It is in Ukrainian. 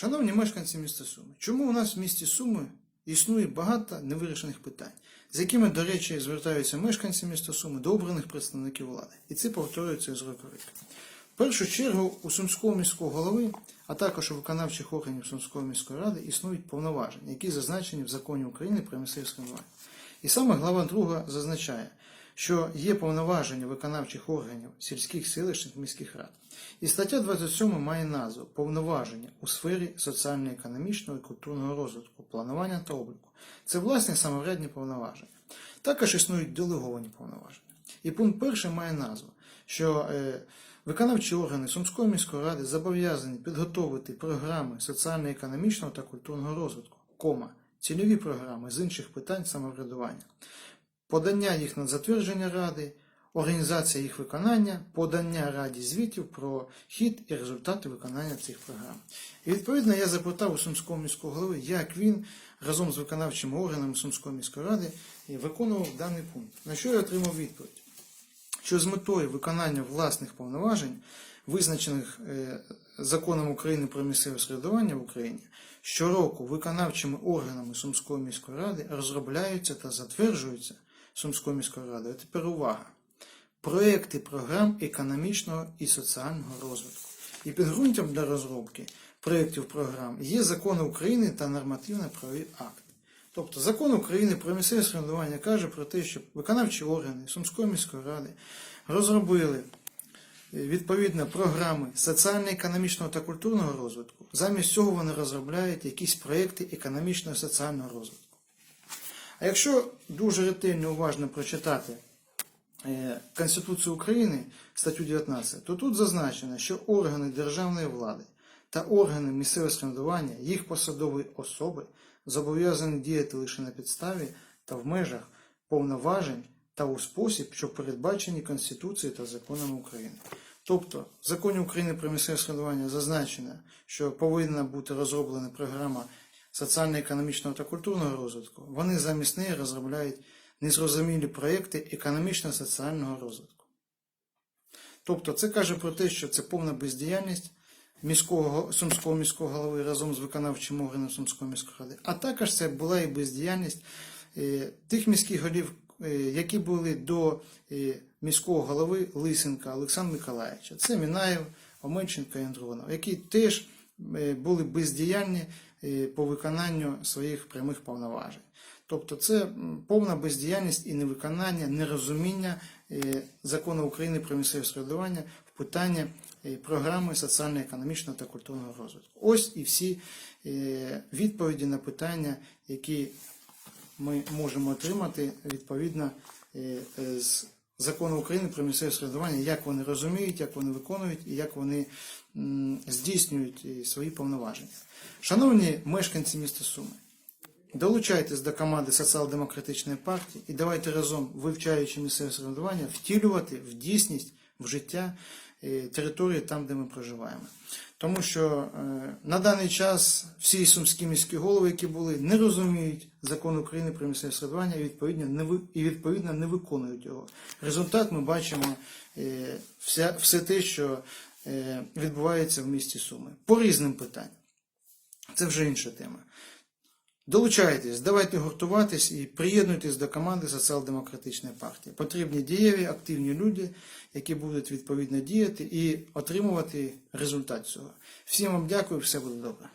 Шановні мешканці міста Суми, чому у нас в місті Суми існує багато невирішених питань, з якими, до речі, звертаються мешканці міста Суми до обраних представників влади. І це повторюється з року рік. В першу чергу у Сумського міського голови, а також у виконавчих органів Сумської міської ради існують повноваження, які зазначені в законі України про місцеве самоврядування. І саме глава 2 зазначає, що є повноваження виконавчих органів сільських селищних міських рад. І стаття 27 має назву Повноваження у сфері соціально-економічного і культурного розвитку, планування та обліку. Це власне самоврядні повноваження. Також існують делеговані повноваження. І пункт перший має назву, що е, виконавчі органи Сумської міської ради зобов'язані підготовити програми соціально-економічного та культурного розвитку, кома, цільові програми з інших питань самоврядування подання їх на затвердження Ради, організація їх виконання, подання Раді звітів про хід і результати виконання цих програм. І відповідно я запитав у Сумського міського голови, як він разом з виконавчими органами Сумської міської ради виконував даний пункт. На що я отримав відповідь? Що з метою виконання власних повноважень, визначених е, законом України про місцеве середування в Україні, щороку виконавчими органами Сумської міської ради розробляються та затверджуються Сумською міською радою. А тепер увага. Проекти програм економічного і соціального розвитку. І підґрунтям для розробки проєктів програм є закони України та нормативно-правові акти. Тобто закон України про місцеве самоврядування каже про те, що виконавчі органи Сумської міської ради розробили відповідно програми соціально-економічного та культурного розвитку. Замість цього вони розробляють якісь проекти економічного і соціального розвитку. А якщо дуже ретельно уважно прочитати е, Конституцію України, статтю 19, то тут зазначено, що органи державної влади та органи місцевого самоврядування, їх посадові особи зобов'язані діяти лише на підставі та в межах повноважень та у спосіб, що передбачені Конституцією та законами України. Тобто, в законі України про місцеве самоврядування зазначено, що повинна бути розроблена програма соціально-економічного та культурного розвитку, вони замість неї розробляють незрозумілі проєкти економічно-соціального розвитку. Тобто це каже про те, що це повна бездіяльність міського, Сумського міського голови разом з виконавчим органом Сумської міської ради, а також це була і бездіяльність е, тих міських голів, е, які були до е, міського голови Лисенка Олександра Миколаївича. Це Мінаєв, Оменченко і Андронов, які теж були бездіяльні по виконанню своїх прямих повноважень. Тобто це повна бездіяльність і невиконання, нерозуміння е, закону України про місцеве самоврядування в питанні е, програми соціально-економічного та культурного розвитку. Ось і всі е, відповіді на питання, які ми можемо отримати відповідно з закону України про місцеве самоврядування, як вони розуміють, як вони виконують і як вони здійснюють е, свої повноваження. Шановні мешканці міста Суми, долучайтесь до команди Соціал-демократичної партії і давайте разом, вивчаючи місцеве самоврядування, втілювати в дійсність, в життя е, території там, де ми проживаємо. Тому що е, на даний час всі сумські міські голови, які були, не розуміють закон України про місцеве самоврядування і відповідно не і відповідно не виконують його. Результат ми бачимо е, вся, все те, що відбувається в місті Суми по різним питанням. Це вже інша тема. Долучайтесь, давайте гуртуватись і приєднуйтесь до команди Соціал-демократичної партії. Потрібні дієві, активні люди, які будуть відповідно діяти і отримувати результат цього. Всім вам дякую, все буде добре.